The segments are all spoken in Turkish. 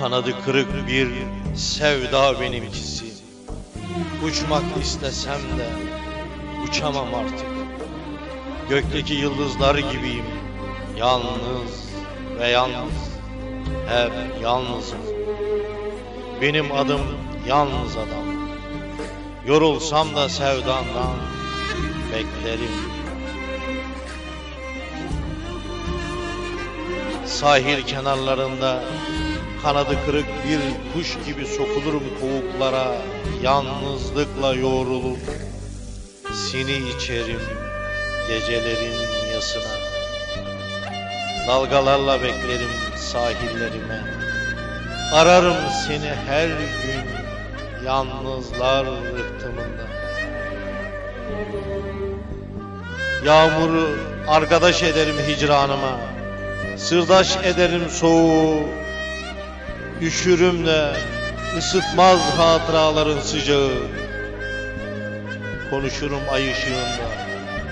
Kanadı kırık bir sevda benimkisi Uçmak istesem de uçamam artık. Gökteki yıldızlar gibiyim. Yalnız ve yalnız. Hep yalnızım. Benim adım yalnız adam. Yorulsam da sevdandan Beklerim. Sahil kenarlarında kanadı kırık bir kuş gibi sokulurum kovuklara Yalnızlıkla yoğrulup seni içerim gecelerin yasına. Dalgalarla beklerim sahillerime. Ararım seni her gün yalnızlar rıhtımında. Yağmuru arkadaş ederim hicranıma. Sırdaş ederim soğuğu Üşürüm de ısıtmaz hatıraların sıcağı. Konuşurum ay ışığında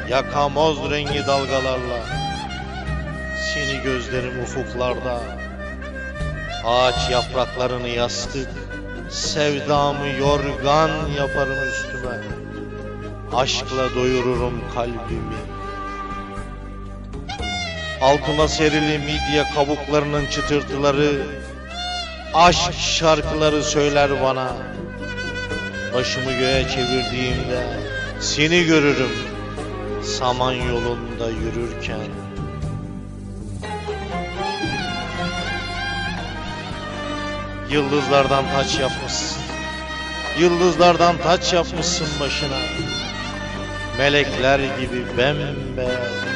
Yakamoz rengi dalgalarla. Seni gözlerim ufuklarda Ağaç yapraklarını yastık Sevdamı yorgan yaparım üstüme. Aşkla doyururum kalbimi. Altıma serili midye kabuklarının çıtırtıları Aşk şarkıları söyler bana. Başımı göğe çevirdiğimde Seni görürüm Saman yolunda yürürken. Yıldızlardan taç yapmışsın. Yıldızlardan taç yapmışsın başına. Melekler gibi bembeyaz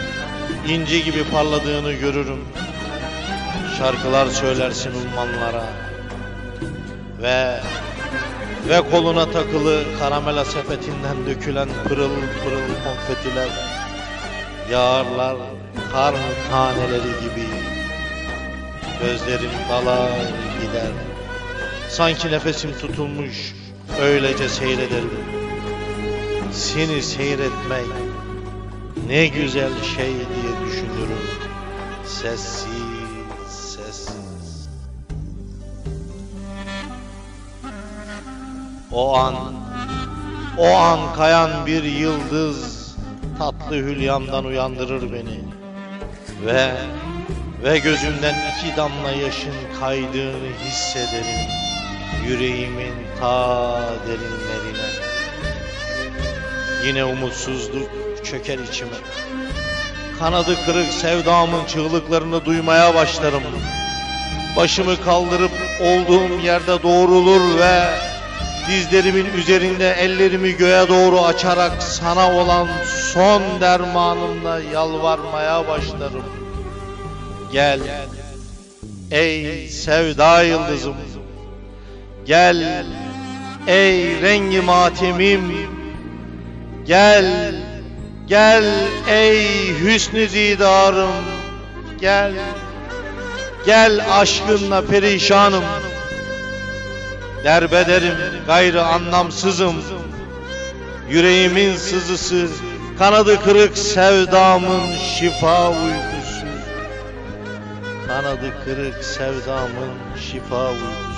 inci gibi parladığını görürüm Şarkılar söylersin ummanlara. Ve ve koluna takılı karamela sepetinden dökülen pırıl pırıl konfetiler Yağarlar kar taneleri gibi Gözlerim dalar gider. Sanki nefesim tutulmuş öylece seyrederim. Seni seyretmek ne güzel şey diye düşünürüm. Sessiz O an O an kayan bir yıldız Tatlı hülyamdan uyandırır beni. Ve Ve gözümden iki damla yaşın kaydığını hissederim Yüreğimin ta derinlerine. Yine umutsuzluk çöker içime. Kanadı kırık sevdamın çığlıklarını duymaya başlarım. Başımı kaldırıp olduğum yerde doğrulur ve Dizlerimin üzerinde ellerimi göğe doğru açarak sana olan son dermanımla yalvarmaya başlarım. Gel, ey sevda yıldızım. Gel, ey rengi matemim. Gel, gel ey hüsnü didarım. Gel, gel aşkınla perişanım. Derbederim gayrı anlamsızım. Yüreğimin sızısı Kanadı kırık sevdamın şifa uykusu. Kanadı kırık sevdamın şifa uykusu